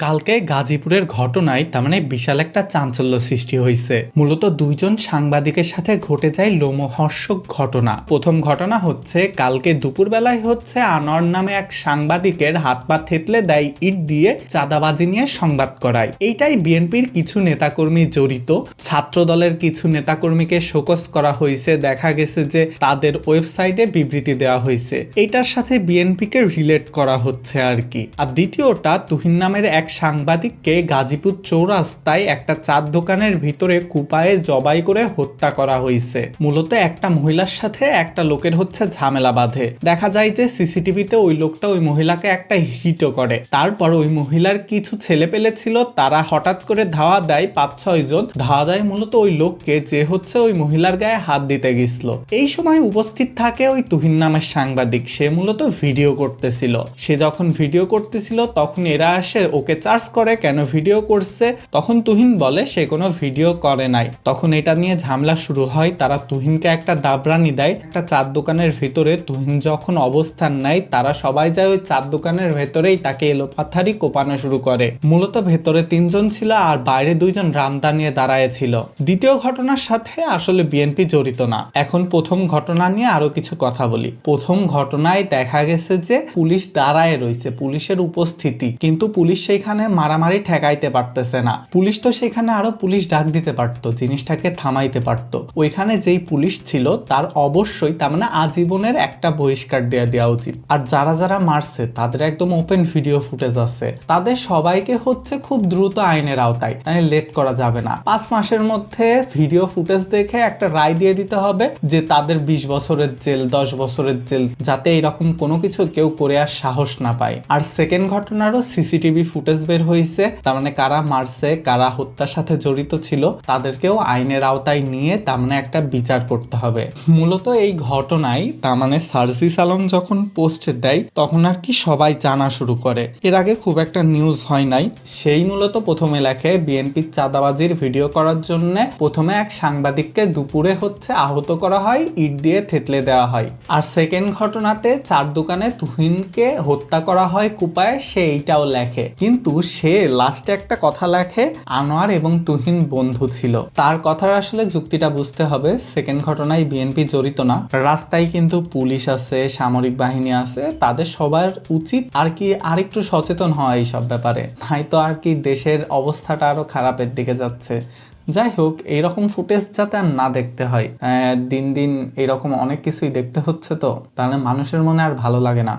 কালকে গাজীপুরের ঘটনায় তার মানে বিশাল একটা চাঞ্চল্য সৃষ্টি হয়েছে মূলত দুইজন সাংবাদিকের সাথে ঘটে যায় লোমহর্ষক ঘটনা। প্রথম ঘটনা হচ্ছে, কালকে দুপুরবেলায় হচ্ছে আনর নামে এক সাংবাদিকের হাত পা থেতলে দেয় ইট দিয়ে চাঁদাবাজি নিয়ে সংবাদ করায়। এইটাই বিএনপির কিছু নেতাকর্মী জড়িত। ছাত্র দলের কিছু নেতাকর্মীকে শোকস করা হয়েছে দেখা গেছে যে তাদের ওয়েবসাইটে বিবৃতি দেওয়া হয়েছে এইটার সাথে বিএনপিকে রিলেট করা হচ্ছে আর কি। আর দ্বিতীয়টা, তুহিন নামের এক সাংবাদিককে গাজীপুর চৌরাস্তায় একটা চার দোকানের ভিতরে কুপায়ে জবাই করে হত্যা করা হয়েছে। মূলত একটা মহিলার সাথে একটা লোকের হচ্ছে ঝামেলা বাঁধে। দেখা যায় যে সিসিটিভিতে ওই লোকটা ওই মহিলাকে একটা হিটও করে। তারপর ওই মহিলার কিছু ছেলে পেলে ছিল, তারা হঠাৎ করে ধাওয়া দেয় পাঁচ, ছয় জন। ধাওয়া দেয় মূলত ওই লোককে যে হচ্ছে ওই মহিলার গায়ে হাত দিতে গেছিল। এই সময় উপস্থিত থাকে ওই তুহিন নামের সাংবাদিক। সে মূলত ভিডিও করতেছিল। সে যখন ভিডিও করতেছিল, তখন এরা আসে ওকে চার্জ করে, কেন ভিডিও করছে, তখন তুহিন বলে, সে কোনো ভিডিও করে নাই। তখন এটা নিয়ে ঝামেলা শুরু হয়। তারা তুহিনকে একটা দাবরানি দেয়। একটা চার দোকানের ভিতরে তুহিন যখন অবস্থান নেয়, তারা সবাই যায় ওই চার দোকানের ভেতরেই তাকে এলোপাথারি কোপানো শুরু করে। মূলত ভেতরে তিনজন ছিল আর বাইরে দুইজন রামদা নিয়ে দাঁড়ায় ছিল। দ্বিতীয় ঘটনার সাথে আসলে বিএনপি জড়িত না। এখন প্রথম ঘটনা নিয়ে আরও কিছু কথা বলি। প্রথম ঘটনায় দেখা গেছে যে পুলিশ দাঁড়ায় রয়েছে, পুলিশের উপস্থিতি। কিন্তু পুলিশ সেখানে মারামারি ঠেকাইতে পারতেছে না। পুলিশ তো সেখানে আরও পুলিশ ডাক দিতে পারতো, জিনিসটাকে থামাইতে পারতো। ওইখানে যেই পুলিশ ছিল, তার অবশ্যই তার মানে আজীবনের একটা বহিষ্কার দেওয়া দেওয়া উচিত। আর যারা যারা মারছে, তাদের একদম ওপেন ভিডিও ফুটেজ আছে। তাদের সবাইকে হচ্ছে খুব দ্রুত আইনের আওতায় মানে লেট করা যাবে না। পাঁচ মাসের মধ্যে ভিডিও ফুটেজ দেখে একটা রায় দিয়ে দিতে হবে যে তাদের বিশ বছরের জেল, দশ বছরের জেল, যাতে এরকম কোনো কিছু কেউ করে আর সাহস না পায়। আর সেকেন্ড ঘটনারও সিসিটিভি ফুটেজ বের হয়েছে তার মানে কারা মারছে, কারা হত্যার সাথে জড়িত ছিল, তাদেরকেও আইনের আওতায় নিয়ে তার মানে একটা বিচার করতে হবে। মূলত এই ঘটনায় তার মানে সার্জিস আলম যখন পোস্ট দেয়, তখন আর কি সবাই জানা শুরু করে। এর আগে খুব একটা নিউজ হয় নাই। সেই মূলত প্রথমে লেখে, বিএনপির চাঁদাবাজির ভিডিও করার জন্য প্রথমে এক সাংবাদিককে দুপুরে হচ্ছে আহত করা হয়, ইট দিয়ে থেতলে দেওয়া হয়। আর সেকেন্ড ঘটনাতে চার দোকানে তুহিনকে হত্যা করা হয় কুপায়, সে এইটাও লেখে। কিন্তু সে লাস্টে একটা কথা লেখে, আনোয়ার এবং তুহিন বন্ধু ছিল। তার কথার আসলে যুক্তিটা বুঝতে হবে, সেকেন্ড ঘটনায় বিএনপি জড়িত না। রাস্তায় কিন্তু পুলিশ আছে, সামরিক বাহিনী আছে, তাদের সবার উচিত আর কি আরেকটু সচেতন হওয়া এইসব ব্যাপারে। তো আর কি দেশের অবস্থাটা আরও খারাপের দিকে যাচ্ছে। যাই হোক এইরকম ফুটেজ যাতে আর না দেখতে হয় দিন দিন এরকম অনেক কিছুই দেখতে হচ্ছে তো, তাহলে মানুষের মনে আর ভালো লাগে না।